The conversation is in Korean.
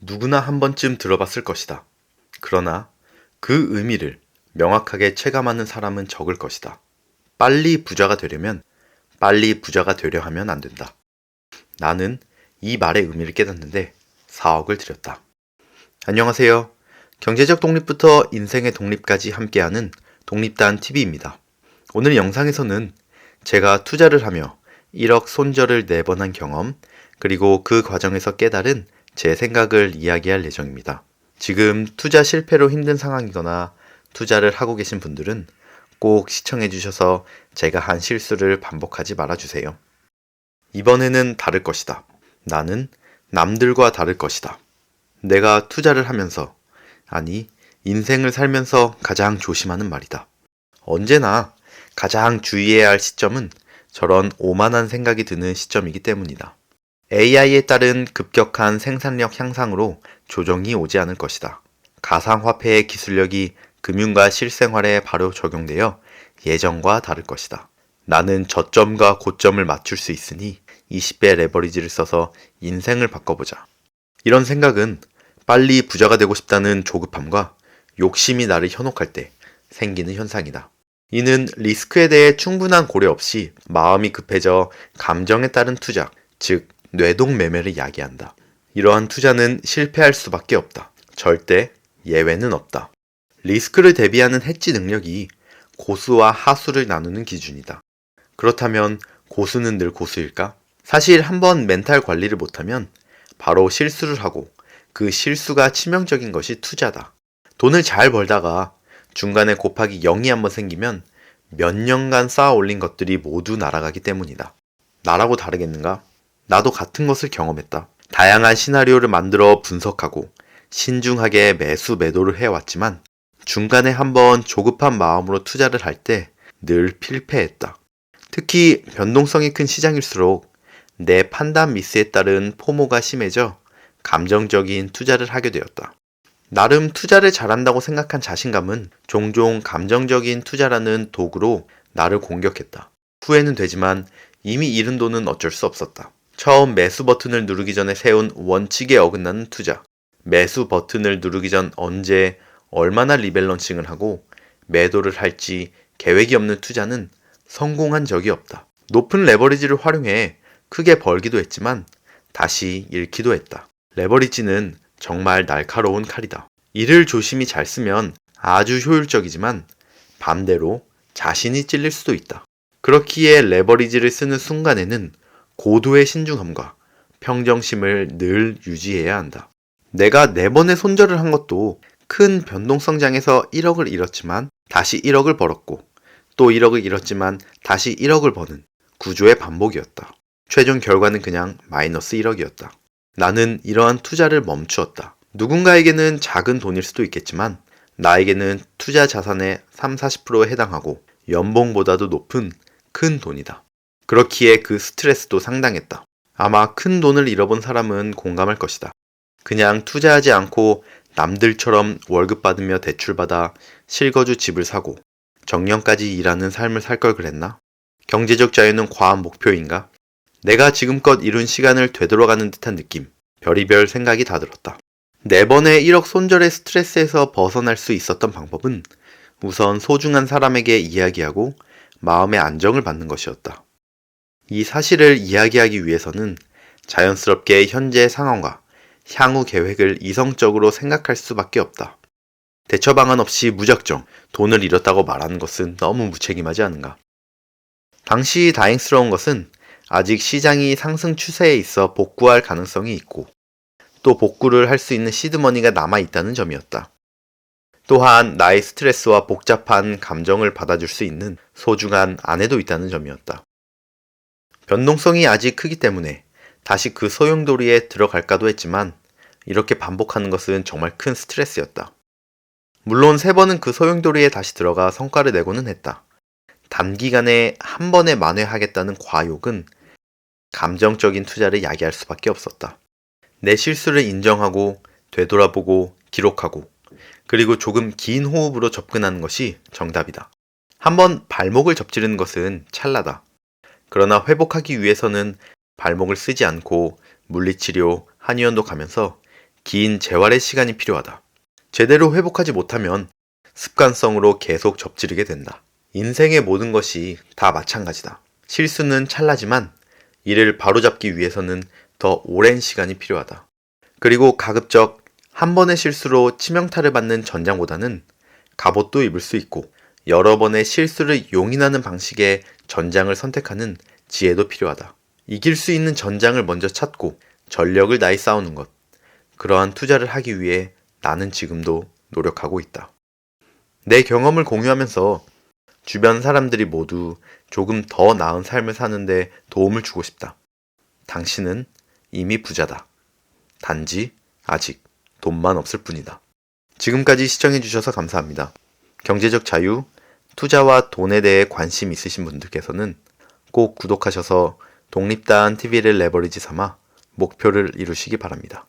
누구나 한 번쯤 들어봤을 것이다. 그러나 그 의미를 명확하게 체감하는 사람은 적을 것이다. 빨리 부자가 되려면 빨리 부자가 되려 하면 안 된다. 나는 이 말의 의미를 깨닫는데 4억을 들였다. 안녕하세요. 경제적 독립부터 인생의 독립까지 함께하는 독립단 TV입니다. 오늘 영상에서는 제가 투자를 하며 1억 손절을 4번 한 경험, 그리고 그 과정에서 깨달은 제 생각을 이야기할 예정입니다. 지금 투자 실패로 힘든 상황이거나 투자를 하고 계신 분들은 꼭 시청해 주셔서 제가 한 실수를 반복하지 말아 주세요. 이번에는 다를 것이다. 나는 남들과 다를 것이다. 내가 투자를 하면서, 아니, 인생을 살면서 가장 조심하는 말이다. 언제나 가장 주의해야 할 시점은 저런 오만한 생각이 드는 시점이기 때문이다. AI에 따른 급격한 생산력 향상으로 조정이 오지 않을 것이다. 가상화폐의 기술력이 금융과 실생활에 바로 적용되어 예전과 다를 것이다. 나는 저점과 고점을 맞출 수 있으니 20배 레버리지를 써서 인생을 바꿔보자. 이런 생각은 빨리 부자가 되고 싶다는 조급함과 욕심이 나를 현혹할 때 생기는 현상이다. 이는 리스크에 대해 충분한 고려 없이 마음이 급해져 감정에 따른 투자, 즉 뇌동 매매를 야기한다. 이러한 투자는 실패할 수밖에 없다. 절대 예외는 없다. 리스크를 대비하는 해지 능력이 고수와 하수를 나누는 기준이다. 그렇다면 고수는 늘 고수일까? 사실 한번 멘탈 관리를 못하면 바로 실수를 하고 그 실수가 치명적인 것이 투자다. 돈을 잘 벌다가 중간에 곱하기 0이 한번 생기면 몇 년간 쌓아 올린 것들이 모두 날아가기 때문이다. 나라고 다르겠는가? 나도 같은 것을 경험했다. 다양한 시나리오를 만들어 분석하고 신중하게 매수 매도를 해왔지만 중간에 한번 조급한 마음으로 투자를 할 때 늘 필패했다. 특히 변동성이 큰 시장일수록 내 판단 미스에 따른 포모가 심해져 감정적인 투자를 하게 되었다. 나름 투자를 잘한다고 생각한 자신감은 종종 감정적인 투자라는 도구로 나를 공격했다. 후회는 되지만 이미 잃은 돈은 어쩔 수 없었다. 처음 매수 버튼을 누르기 전에 세운 원칙에 어긋나는 투자. 매수 버튼을 누르기 전 언제 얼마나 리밸런싱을 하고 매도를 할지 계획이 없는 투자는 성공한 적이 없다. 높은 레버리지를 활용해 크게 벌기도 했지만 다시 잃기도 했다. 레버리지는 정말 날카로운 칼이다. 이를 조심히 잘 쓰면 아주 효율적이지만 반대로 자신이 찔릴 수도 있다. 그렇기에 레버리지를 쓰는 순간에는 고도의 신중함과 평정심을 늘 유지해야 한다. 내가 네 번의 손절을 한 것도 큰 변동성장에서 1억을 잃었지만 다시 1억을 벌었고 또 1억을 잃었지만 다시 1억을 버는 구조의 반복이었다. 최종 결과는 그냥 마이너스 1억이었다. 나는 이러한 투자를 멈추었다. 누군가에게는 작은 돈일 수도 있겠지만 나에게는 투자 자산의 3, 40%에 해당하고 연봉보다도 높은 큰 돈이다. 그렇기에 그 스트레스도 상당했다. 아마 큰 돈을 잃어본 사람은 공감할 것이다. 그냥 투자하지 않고 남들처럼 월급 받으며 대출받아 실거주 집을 사고 정년까지 일하는 삶을 살 걸 그랬나? 경제적 자유는 과한 목표인가? 내가 지금껏 이룬 시간을 되돌아가는 듯한 느낌. 별의별 생각이 다 들었다. 네 번의 1억 손절의 스트레스에서 벗어날 수 있었던 방법은 우선 소중한 사람에게 이야기하고 마음의 안정을 받는 것이었다. 이 사실을 이야기하기 위해서는 자연스럽게 현재 상황과 향후 계획을 이성적으로 생각할 수밖에 없다. 대처 방안 없이 무작정 돈을 잃었다고 말하는 것은 너무 무책임하지 않은가. 당시 다행스러운 것은 아직 시장이 상승 추세에 있어 복구할 가능성이 있고 또 복구를 할 수 있는 시드머니가 남아 있다는 점이었다. 또한 나의 스트레스와 복잡한 감정을 받아줄 수 있는 소중한 아내도 있다는 점이었다. 변동성이 아직 크기 때문에 다시 그 소용돌이에 들어갈까도 했지만 이렇게 반복하는 것은 정말 큰 스트레스였다. 물론 세 번은 그 소용돌이에 다시 들어가 성과를 내고는 했다. 단기간에 한 번에 만회하겠다는 과욕은 감정적인 투자를 야기할 수밖에 없었다. 내 실수를 인정하고 되돌아보고 기록하고 그리고 조금 긴 호흡으로 접근하는 것이 정답이다. 한번 발목을 접지르는 것은 찰나다. 그러나 회복하기 위해서는 발목을 쓰지 않고 물리치료, 한의원도 가면서 긴 재활의 시간이 필요하다. 제대로 회복하지 못하면 습관성으로 계속 접지르게 된다. 인생의 모든 것이 다 마찬가지다. 실수는 찰나지만 이를 바로잡기 위해서는 더 오랜 시간이 필요하다. 그리고 가급적 한 번의 실수로 치명타를 받는 전장보다는 갑옷도 입을 수 있고 여러 번의 실수를 용인하는 방식의 전장을 선택하는 지혜도 필요하다. 이길 수 있는 전장을 먼저 찾고 전력을 다해 싸우는 것. 그러한 투자를 하기 위해 나는 지금도 노력하고 있다. 내 경험을 공유하면서 주변 사람들이 모두 조금 더 나은 삶을 사는데 도움을 주고 싶다. 당신은 이미 부자다. 단지 아직 돈만 없을 뿐이다. 지금까지 시청해주셔서 감사합니다. 경제적 자유, 투자와 돈에 대해 관심 있으신 분들께서는 꼭 구독하셔서 독립다한 TV를 레버리지 삼아 목표를 이루시기 바랍니다.